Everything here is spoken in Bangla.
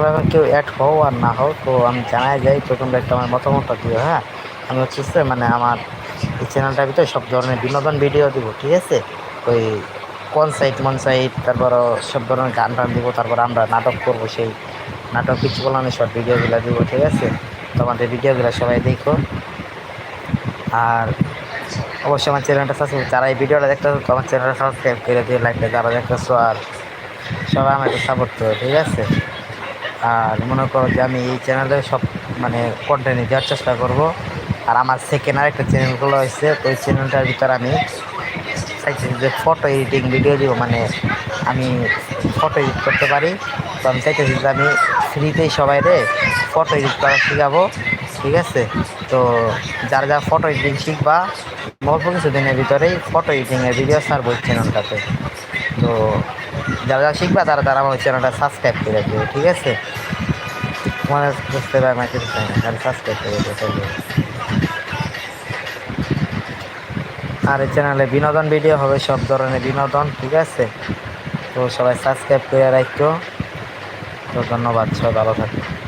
তোমরা কেউ অ্যাড হও আর না হও তো আমি জানাই যাই, তো তোমরা একটা আমার মতামতটা দিও হ্যাঁ? আমি হচ্ছে মানে আমার এই চ্যানেলটার ভিতরে সব ধরনের বিনোদন ভিডিও দিব, ঠিক আছে? ওই কোন সাইড মন সাইড তারপর সব ধরনের গান টান দিব, তারপর আমরা নাটক করব সেই নাটক কিছু বলানো শর্ট ভিডিওগুলো দিব, ঠিক আছে? তো আমাদের ভিডিওগুলো সবাই দেখো। আর অবশ্যই আমার চ্যানেলটা সাবস্ক্রাইব যারা এই ভিডিওটা দেখতে তো আমার চ্যানেলটা সাবস্ক্রাইব করে দিয়ে লাইকটা যারা দেখতেছো, আর সবাই আমাকে সাপোর্ট করো, ঠিক আছে? আর মনে করো যে আমি এই চ্যানেলে সব মানে কন্টেন্ট দেওয়ার চেষ্টা করব। আর আমার সেকেন্ড আর একটা চ্যানেলগুলো হয়েছে তো ওই চ্যানেলটার ভিতরে আমি চাইছি যে ফটো এডিটিং ভিডিও দিব মানে আমি ফটো এডিট করতে পারি। তো আমি চাইতেছি যে আমি ফ্রিতেই সবাই রে ফটো এডিট করা শেখাবো, ঠিক আছে? তো যারা যারা ফটো এডিটিং শিখবা, অল্প কিছু দিনের ভিতরেই ফটো এডিটিংয়ের ভিডিও ওই চ্যানেলটাতে তো যারা যারা শিখবে, তারা তারা আমার চ্যানেলটা সাবস্ক্রাইব করে রাখবে, ঠিক আছে? তোমাদের বুঝতে পারে আমাকে খালি সাবস্ক্রাইব করে রাখবে আর এই চ্যানেলে বিনোদন ভিডিও হবে, সব ধরনের বিনোদন, ঠিক আছে? তো সবাই সাবস্ক্রাইব করে রাখতো তো ধন্যবাদ, সবাই ভালো থাকবে